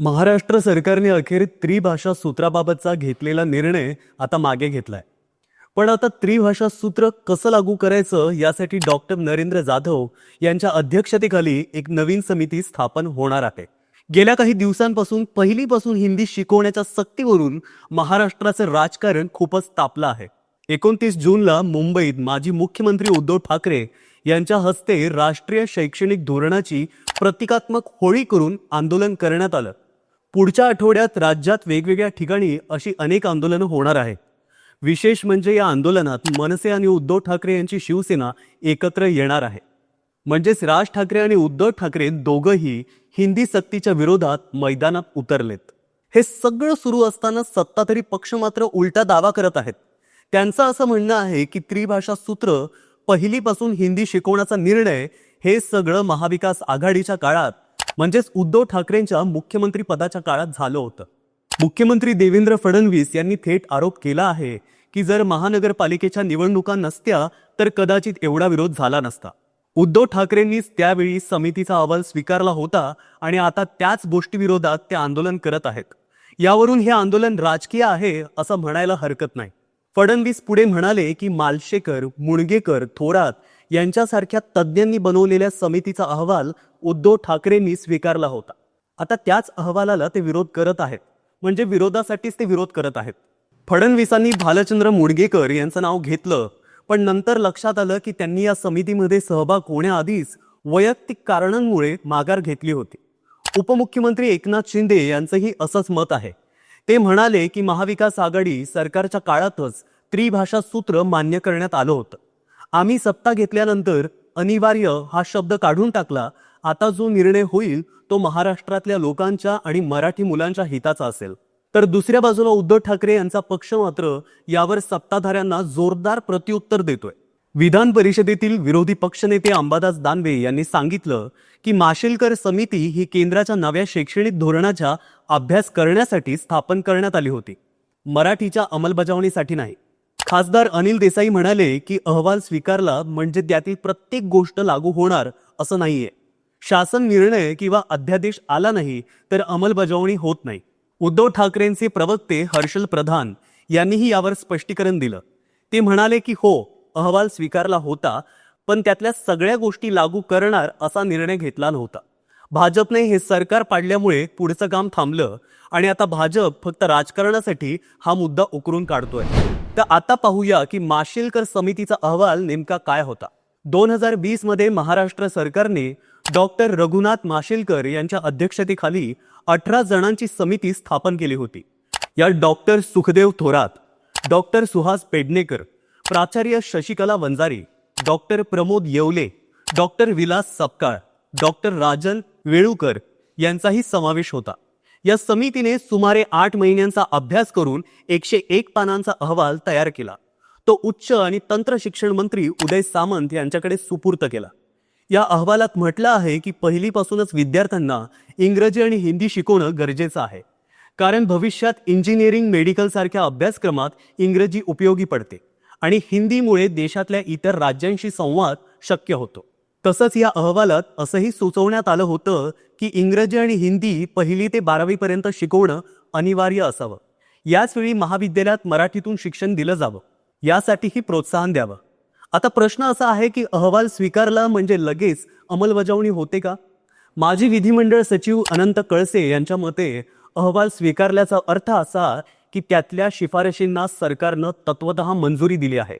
महाराष्ट्र सरकारने अखेर त्रिभाषा सूत्राबाबतचा घेतलेला निर्णय आता मागे घेतलाय. पण आता त्रिभाषा सूत्र कसं लागू करायचं यासाठी डॉक्टर नरेंद्र जाधव यांच्या अध्यक्षतेखाली एक नवीन समिती स्थापन होणार आहे. गेल्या काही दिवसांपासून पहिलीपासून हिंदी शिकवण्याच्या सक्तीवरून महाराष्ट्राचं राजकारण खूपच तापलं आहे. एकोणतीस जूनला मुंबईत माजी मुख्यमंत्री उद्धव ठाकरे यांच्या हस्ते राष्ट्रीय शैक्षणिक धोरणाची प्रतिकात्मक होळी करून आंदोलन करण्यात आलं. पुढच्या आठवड्यात राज्यात वेगवेगळ्या ठिकाणी अशी अनेक आंदोलनं होणार आहेत. विशेष म्हणजे या आंदोलनात मनसे आणि उद्धव ठाकरे यांची शिवसेना एकत्र येणार आहे. म्हणजेच राज ठाकरे आणि उद्धव ठाकरे दोघंही हिंदी सक्तीच्या विरोधात मैदानात उतरलेत. हे सगळं सुरू असताना सत्ताधारी पक्ष मात्र उलटा दावा करत आहेत. त्यांचं असं म्हणणं आहे की त्रिभाषा सूत्र पहिलीपासून हिंदी शिकवण्याचा निर्णय हे सगळं महाविकास आघाडीच्या काळात म्हणजेच उद्धव ठाकरेंच्या मुख्यमंत्री पदाच्या काळात झालं होतं. मुख्यमंत्री देवेंद्र फडणवीस यांनी थेट आरोप केला आहे की जर महानगरपालिकेच्या निवडणुका नसत्या तर कदाचित एवढा विरोध झाला नसता. उद्धव ठाकरेंनीच त्यावेळी समितीचा अहवाल स्वीकारला होता आणि आता त्याच गोष्टीविरोधात ते आंदोलन करत आहेत. यावरून हे आंदोलन राजकीय आहे असं म्हणायला हरकत नाही. फडणवीस पुढे म्हणाले की मालशेकर मुणगेकर थोरात यांच्यासारख्या तज्ज्ञांनी बनवलेल्या समितीचा अहवाल उद्धव ठाकरेंनी स्वीकारला होता. आता त्याच अहवालाला ते विरोध करत आहेत. म्हणजे विरोधासाठीच ते विरोध करत आहेत. फडणवीसांनी भालचंद्र मुडगेकर यांचं नाव घेतलं पण नंतर लक्षात आलं की त्यांनी या समितीमध्ये सहभाग होण्याआधीच वैयक्तिक कारणांमुळे माघार घेतली होती. उपमुख्यमंत्री एकनाथ शिंदे यांचंही असंच मत आहे. ते म्हणाले की महाविकास आघाडी सरकारच्या काळातच त्रिभाषा सूत्र मान्य करण्यात आलं होतं. आम्ही सत्ता घेतल्यानंतर अनिवार्य हा शब्द काढून टाकला. आता जो निर्णय होईल तो महाराष्ट्रातल्या लोकांच्या आणि मराठी मुलांच्या हिताचा असेल. तर दुसऱ्या बाजूला उद्धव ठाकरे यांचा पक्ष मात्र यावर सत्ताधाऱ्यांना जोरदार प्रत्युत्तर देतोय. विधान परिषदेतील विरोधी पक्षनेते अंबादास दानवे यांनी सांगितलं की माशेलकर समिती ही केंद्राच्या नव्या शैक्षणिक धोरणाचा अभ्यास करण्यासाठी स्थापन करण्यात आली होती. मराठीच्या अंमलबजावणीसाठी नाही. खासदार अनिल देसाई म्हणाले की अहवाल स्वीकारला म्हणजे त्यातील प्रत्येक गोष्ट लागू होणार असं नाहीये. शासन निर्णय किंवा अध्यादेश आला नाही तर अंमलबजावणी होत नाही. उद्धव ठाकरेंचे प्रवक्ते हर्षल प्रधान यांनीही यावर स्पष्टीकरण दिलं. ते म्हणाले की हो अहवाल स्वीकारला होता पण त्यातल्या सगळ्या गोष्टी लागू करणार असा निर्णय घेतला नव्हता. भाजपने हे सरकार पाडल्यामुळे पुढचं काम थांबलं आणि आता भाजप फक्त राजकारणासाठी हा मुद्दा उकरून काढतोय. तर आता पाहूया की माशेलकर समितीचा अहवाल नेमका काय होता. दोन हजार वीसमध्ये महाराष्ट्र सरकारने डॉक्टर रघुनाथ माशेलकर यांच्या अध्यक्षतेखाली अठरा जणांची समिती स्थापन केली होती. यात डॉक्टर सुखदेव थोरात डॉक्टर सुहास पेडणेकर प्राचार्य Shashikala Vanjari doctor Pramod Yevle doctor Vilas Sapkal doctor Rajan Velukar यांचाही समावेश होता. या समितीने सुमारे आठ महिन्यांचा अभ्यास करून एकशे एक पानांचा अहवाल तयार केला. तो उच्च आणि तंत्र शिक्षण मंत्री उदय सामंत यांच्याकडे सुपूर्त केला. या अहवालात म्हटलं आहे की पहिलीपासूनच विद्यार्थ्यांना इंग्रजी आणि हिंदी शिकवणं गरजेचं आहे. कारण भविष्यात इंजिनिअरिंग मेडिकल सारख्या अभ्यासक्रमात इंग्रजी उपयोगी पडते आणि हिंदीमुळे देशातल्या इतर राज्यांशी संवाद शक्य होतो. तसंच या अहवालात असंही सुचवण्यात आलं होतं की इंग्रजी आणि हिंदी पहिली ते बारावीपर्यंत शिकवणं अनिवार्य असावं. याचवेळी महाविद्यालयात मराठीतून शिक्षण दिलं जावं. यासाठीही प्रोत्साहन द्यावं. आता प्रश्न असा आहे की अहवाल स्वीकारला म्हणजे लगेच अंमलबजावणी होते का? माजी विधिमंडळ सचिव अनंत कळसे यांच्या मते अहवाल स्वीकारल्याचा अर्थ असा की त्यातल्या शिफारशींना सरकारनं तत्वत मंजुरी दिली आहे.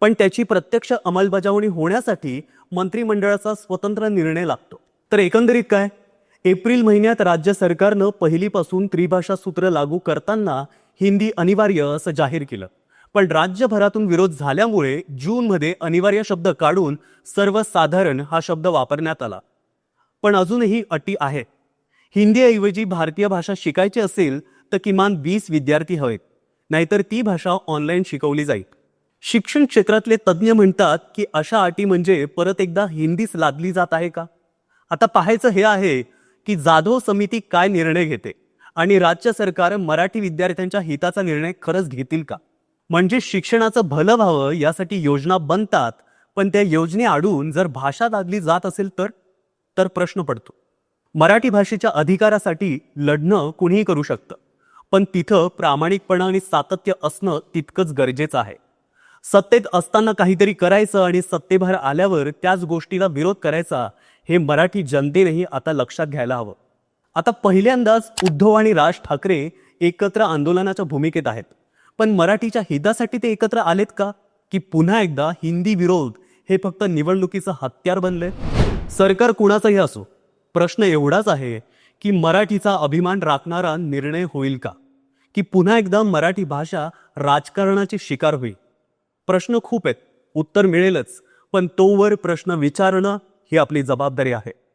पण त्याची प्रत्यक्ष अंमलबजावणी होण्यासाठी मंत्रिमंडळाचा स्वतंत्र निर्णय लागतो. तर एकंदरीत काय? एप्रिल महिन्यात राज्य सरकारनं पहिलीपासून त्रिभाषा सूत्र लागू करताना हिंदी अनिवार्य असं जाहीर केलं. पण राज्यभरातून विरोध झाल्यामुळे जूनमध्ये अनिवार्य शब्द काढून सर्वसाधारण हा शब्द वापरण्यात आला. पण अजूनही अटी आहेत. हिंदीऐवजी भारतीय भाषा शिकायची असेल तर किमान वीस विद्यार्थी हवेत. नाहीतर ती भाषा ऑनलाईन शिकवली जाईल. शिक्षण क्षेत्रातले तज्ज्ञ म्हणतात की अशा अटी म्हणजे परत एकदा हिंदीच लादली जात आहे का? आता पाहायचं हे आहे की जाधव समिती काय निर्णय घेते आणि राज्य सरकार मराठी विद्यार्थ्यांच्या हिताचा निर्णय खरंच घेतील का? म्हणजे शिक्षणाचं भलं व्हावं यासाठी योजना बनतात पण त्या योजने आडून जर भाषा लादली जात असेल तर? तर प्रश्न पडतो. मराठी भाषेच्या अधिकारासाठी लढणं कुणीही करू शकतं पण तिथं प्रामाणिकपणा आणि सातत्य असणं तितकंच गरजेचं आहे. सत्तेत असताना काहीतरी करायचं आणि सत्तेबाहेर आल्यावर त्याच गोष्टीला विरोध करायचा हे मराठी जनतेनेही आता लक्षात घ्यायला हवं. आता पहिल्यांदाच उद्धव आणि राज ठाकरे एकत्र आंदोलनाच्या भूमिकेत आहेत. पण मराठीच्या हितासाठी ते एकत्र आलेत का? की पुन्हा एकदा हिंदी विरोध हे फक्त निवडणुकीचं हत्यार बनले सरकार कुणाचंही असो प्रश्न एवढाच आहे की मराठीचा अभिमान राखणारा निर्णय होईल का? की पुन्हा एकदा मराठी भाषा राजकारणाची शिकार होईल? प्रश्न खूप आहेत. उत्तर मिळेलच. पण तोवर प्रश्न विचारणं ही आपली जबाबदारी आहे.